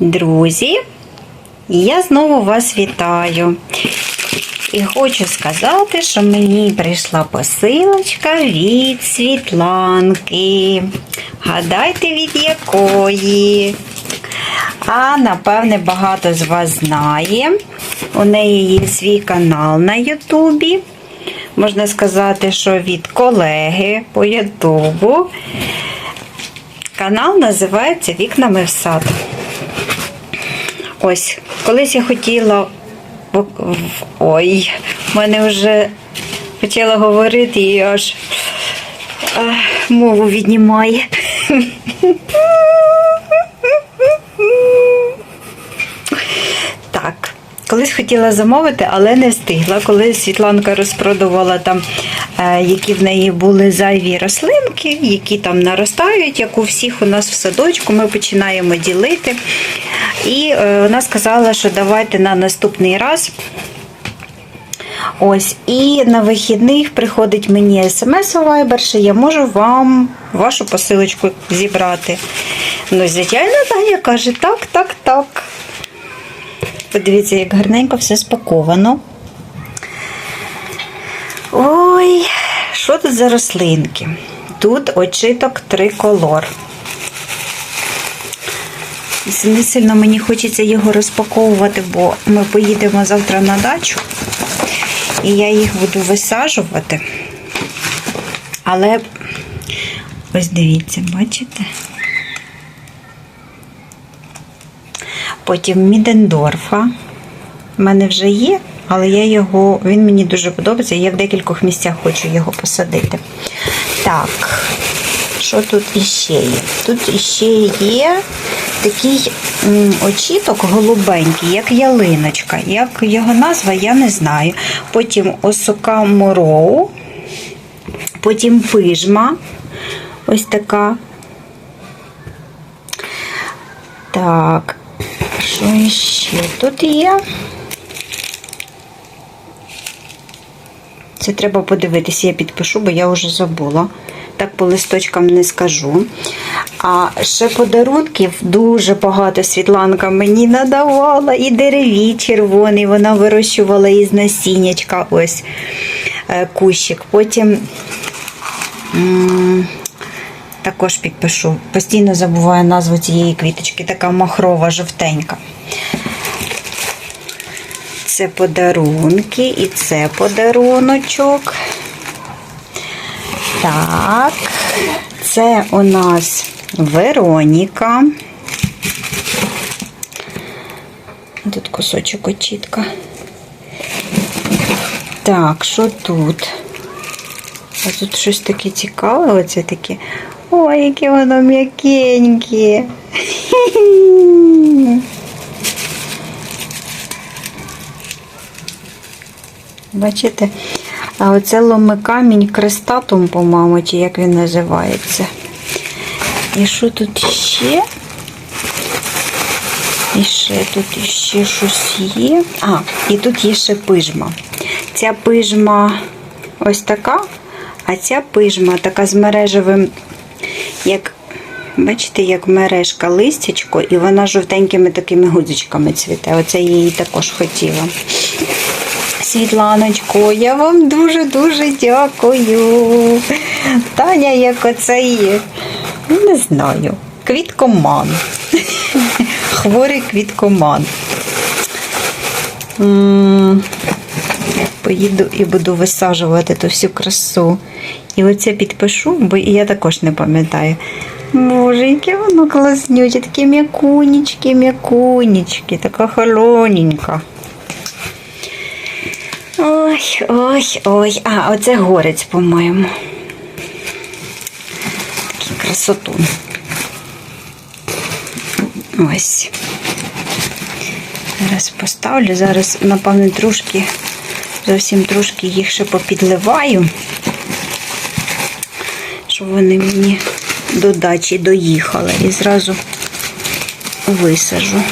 Друзі, я знову вас вітаю. І хочу сказати, що мені прийшла посилочка від Світланки. Гадайте, від якої? А напевне багато з вас знає. У неї є свій канал на Ютубі. Можна сказати, що від колеги по Ютубу. Канал називається Вікнами в сад. Ось, колись я хотіла. Ой, в мене вже хотіла говорити і аж мову віднімає. Так, колись хотіла замовити, але не встигла. Коли Світланка розпродувала там, е, які в неї були зайві рослинки, які там наростають, як у всіх у нас в садочку, ми починаємо ділити. І е, вона сказала, що давайте на наступний раз. Ось, і на вихідних приходить мені смс у Viber, що я можу вам вашу посилочку зібрати. Ну, звичайно, Таня каже, так, так, так. Подивіться, як гарненько все спаковано. Ой, що тут за рослинки? Тут очиток триколор. Не сильно мені хочеться його розпаковувати, бо ми поїдемо завтра на дачу. І я їх буду висаджувати. Але ось дивіться, бачите? Потім Мідендорфа. У мене вже є, але я його, він мені дуже подобається. Я в декількох місцях хочу його посадити. Так, що тут іще є? Тут іще є такий очіток голубенький, як ялиночка. Як його назва, я не знаю. Потім осока мороу, потім пижма. Ось така. Так, що ще тут є? Це треба подивитися, я підпишу, бо я вже забула. Так по листочкам не скажу. А ще подарунків дуже багато Світланка мені надавала. І дереві червоний, вона вирощувала із насіннячка ось е, кущик. Потім також підпишу. Постійно забуваю назву цієї квіточки, така махрова, жовтенька. Це подарунки і це подаруночок. Так, це у нас Вероніка. Тут кусочок очітка. Так, що тут? А тут щось таке цікаве, оце таке. Ой, яке воно м'якеньке. Бачите? А оце ломикамінь крестатум, по-моєму, чи як він називається. І що тут ще? І ще тут ще щось є. А, і тут є ще пижма. Ця пижма ось така, а ця пижма така з мережевим, як, бачите, як мережка листячко, і вона жовтенькими такими гудзичками цвіте. Оце я її також хотіла. Світланочко, я вам дуже-дуже дякую. Таня, як оцей, ну, не знаю, квіткоман. Хворий квіткоман. Поїду і буду висаджувати ту всю красу. І оце підпишу, бо я також не пам'ятаю. Боже, яке воно класнюче, таке м'якунічки, м'якунічки, така холоненька. Ой, ой, ой. А, оце горець, по-моєму. Такий красотун. Ось. Зараз поставлю. Зараз, напевно, трошки, зовсім трошки їх ще попідливаю, щоб вони мені до дачі доїхали. І зразу висажу.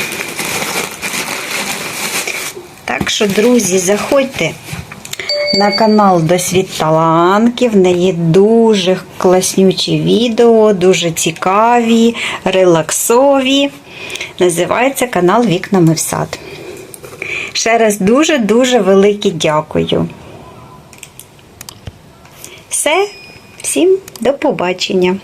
Так що, друзі, заходьте на канал до Світланки. В неї дуже класнючі відео, дуже цікаві, релаксові. Називається канал Вікнами в сад. Ще раз дуже-дуже велике дякую. Все, всім до побачення.